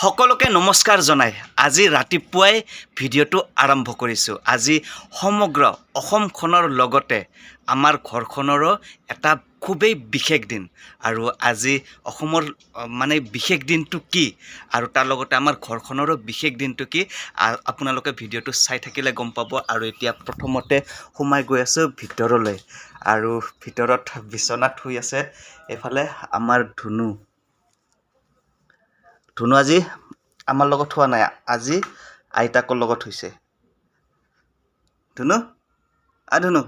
সকলোকে নমস্কাৰ জনাই। আজি ৰাতিপুৱাই ভিডিঅ'টো আৰম্ভ কৰিছোঁ। আজি সমগ্ৰ অসমখনৰ লগতে আমাৰ ঘৰখনৰো এটা খুবেই বিশেষ দিন। আৰু আজি অসমৰ মানে বিশেষ দিনটো কি? আৰু তাৰ লগতে আমাৰ ঘৰখনৰো বিশেষ দিনটো কি? আপোনালোকে ভিডিঅ'টো চাই থাকিলে গম পাব। আৰু এতিয়া প্ৰথমতে সোমাই গৈ আছোঁ ভিতৰলৈ। আৰু ভিতৰত বিচনাত শুই আছে। এইফালে আমাৰ ধুনু। ধুনু আজি আমাৰ লগত হোৱা নাই, আজি আইতাকৰ লগত হৈছে। ধুনু? আ, ধুনু।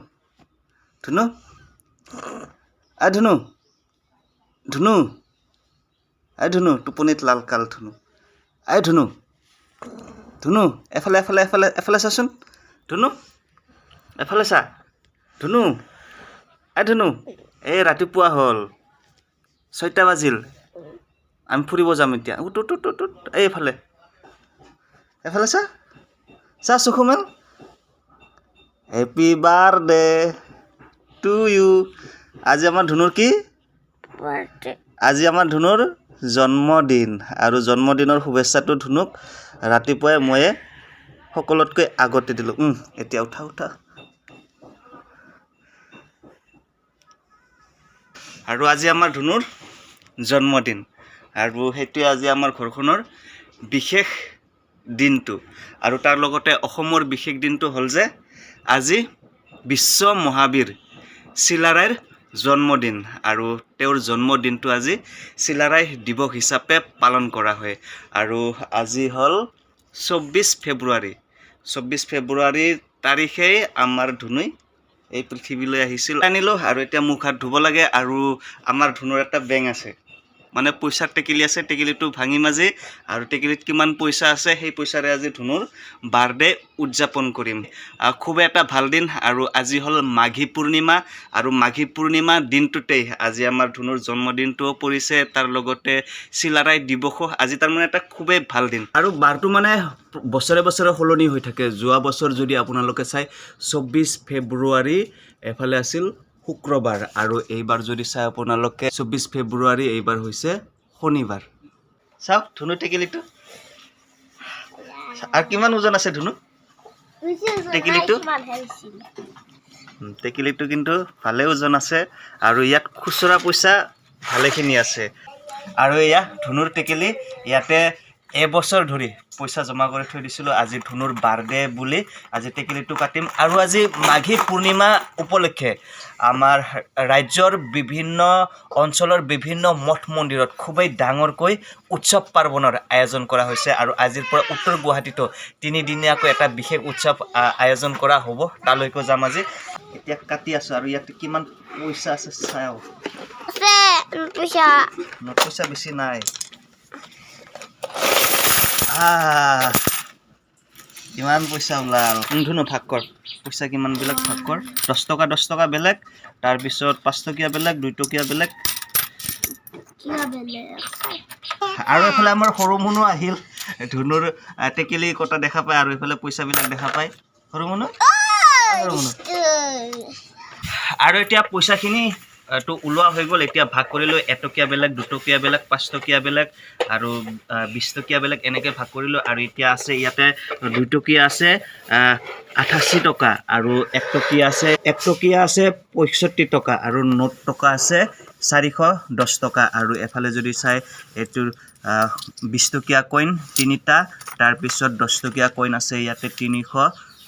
ধুনু? আ, ধুনু। ধুনু? আই ধুনু, টোপনিত লাল কাল ধুনু। আই ধুনু। ধুনু, এফালে এফালে এফালে এফালে চাচোন। ধুনু? এফালে চা। ধুনু? আই ধুনু। এই ৰাতিপুৱা হ'ল। ছয়টা বাজিল। আমি ফুৰিব যাম এতিয়া। উঠ উঠ উঠ উঠ এইফালে। এফালে চা। চা মেল হেপী বাৰ্থডে টু ইউ আজি আমাৰ ধুনুৰ কি? আজি আমাৰ ধুনুৰ জন্মদিন। আৰু জন্মদিনৰ শুভেচ্ছাটো ধুনুক। ৰাতিপুৱাই ময়ে সকলোতকৈ আগতে দিলোঁ। এতিয়া উঠা উঠা। আৰু আজি আমাৰ ধুনুৰ জন্মদিন। আৰু সেইটোৱে আজি আমাৰ ঘৰখনৰ বিশেষ দিনটো। আৰু তাৰ লগতে অসমৰ বিশেষ দিনটো হ'ল যে আজি বিশ্ব মহাবীৰ চিলাৰায়ৰ জন্মদিন আৰু তেওঁৰ জন্মদিনটো আজি চিলাৰায় দিৱস হিচাপে পালন কৰা হয়। আৰু আজি হ'ল চৌব্বিছ ফেব্ৰুৱাৰী। চৌব্বিছ ফেব্ৰুৱাৰীৰ তাৰিখেই আমাৰ ধুনুই এই পৃথিৱীলৈ আহিছিল। আনিলোঁ আৰু এতিয়া মুখ হাত ধুব লাগে আৰু আমাৰ ধুনুৰ এটা বেং আছে। মানে পইচাৰ টেকেলি আছে টেকেলিটো ভাঙি মাজি আৰু টেকেলিত কিমান পইচা আছে সেই পইচাৰে আজি ধুনুৰ বাৰ্থডে উদযাপন কৰিম। আহ, খুব এটা ভালো দিন আৰু আজি হ'ল মাঘী পূৰ্ণিমা আৰু মাঘী পূৰ্ণিমা দিনটোতেই আজি আমাৰ ধুনুৰ জন্মদিনটোও পৰিছে তাৰ লগতে চিলাৰায় দিৱসো আজি তাৰমানে এটা খুবেই ভালো দিন। আৰু বাৰটো মানে বছৰে বছৰে সলনি হৈ থাকে। যোৱা বছৰ যদি আপোনালোকে চাই চৌব্বিছ ফেব্ৰুৱাৰী এফালে আছিল শুক্ৰবাৰ আৰু এইবাৰ যদি চাই আপোনালোকে চৌব্বিছ ফেব্ৰুৱাৰী, এইবাৰ হৈছে শনিবাৰ। চাওক, ধুনু টেকেলিটো আৰু কিমান ওজন আছে ধুনু? টেকেলিটো? টেকেলিটো কিন্তু ভালে ওজন আছে আৰু ইয়াত খুচুৰা পইচা ভালেখিনি আছে। আৰু এয়া ধুনুৰ টেকেলি, ইয়াতে এবছৰ ধৰি পইচা জমা কৰি থৈ দিছিলোঁ আজি ধুনুৰ বাৰ্থডে বুলি আজি টেকেলিটো কাটিম আৰু আজি মাঘী পূৰ্ণিমা উপলক্ষে আমাৰ ৰাজ্যৰ বিভিন্ন অঞ্চলৰ বিভিন্ন মঠ মন্দিৰত খুবেই ডাঙৰকৈ উৎসৱ পাৰ্বণৰ আয়োজন কৰা হৈছে আৰু আজিৰ পৰা উত্তৰ গুৱাহাটীতো তিনিদিনীয়াকৈ এটা বিশেষ উৎসৱ আয়োজন কৰা হ'ব তালৈকো যাম আজি। এতিয়া কাটি আছোঁ আৰু ইয়াতে কিমান পইচা আছে চাওঁ। পইচা বেছি নাই। কিমান পইচা ওলাল? ধুনু ভাগ কৰ। পইচা কিমানবিলাক ভাগ কৰ? দহ টকা দহ টকা বেলেগ তাৰপিছত পাঁচ টকীয়া বেলেগ দুই টকীয়া বেলেগ। বেলেগ? আৰু এইফালে আমাৰ সৰু মুনু আহিল। ধুনুৰ টেকেলি কটা দেখা পায় আৰু এইফালে পইচাবিলাক দেখা পায়। সৰু মুনু? সৰু মুনু। আৰু এতিয়া পইচাখিনি টো ওলোৱা হৈ গ'ল। এতিয়া ভাগ কৰিলোঁ এটকীয়া বেলেগ দুটকীয়া বেলেগ পাঁচ বেলেগ আৰু বেলেগ এনেকৈ ভাগ কৰিলোঁ আৰু এতিয়া আছে ইয়াতে দুটকীয়া আছে আঠাশী টকা আৰু এক টকীয়া আছে এক টকীয়া আছে পঁয়ষষ্ঠি টকা আৰু নোট টকা আছে চাৰিশ দহ টকা আৰু এফালে যদি চাই এইটোৰ আহ, বিছ টকীয়া কইন তিনিটা তাৰপিছত দহ টকীয়া কইন আছে ইয়াতে তিনিশ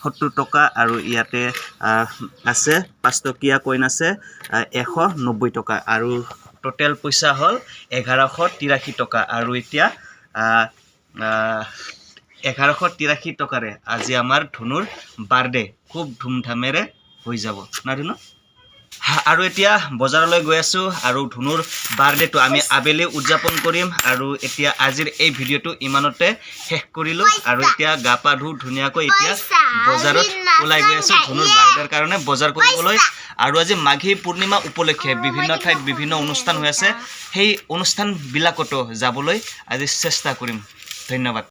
সত্তৰ টকা আৰু ইয়াতে আছে পাঁচটকীয়া কইন আছে এশ নব্বৈ টকা। আৰু টোটেল পইচা হ'ল এঘাৰশ তিৰাশী টকা। আৰু এতিয়া এঘাৰশ তিৰাশী টকাৰে আজি আমাৰ ধনুৰ বাৰ্থডে খুব ধুমধামেৰে হৈ যাব। না ধুনু? আৰু এতিয়া বজাৰলৈ গৈ আছোঁ আৰু ধুনুৰ বাৰ্থডেটো আমি আবেলি উদযাপন কৰিম আৰু এতিয়া আজিৰ এই ভিডিঅ'টো ইমানতে শেষ কৰিলোঁ আৰু এতিয়া গা পা ধুই ধুনীয়াকৈ এতিয়া বজাৰত ওলাই গৈ আছোঁ ধুনুৰ। বাৰ্থডেৰ কাৰণে বজাৰ কৰিবলৈ। আৰু আজি মাঘী পূৰ্ণিমা উপলক্ষে বিভিন্ন ঠাইত বিভিন্ন অনুষ্ঠান হৈ আছে। সেই অনুষ্ঠানবিলাকতো যাবলৈ আজি চেষ্টা কৰিম। ধন্যবাদ।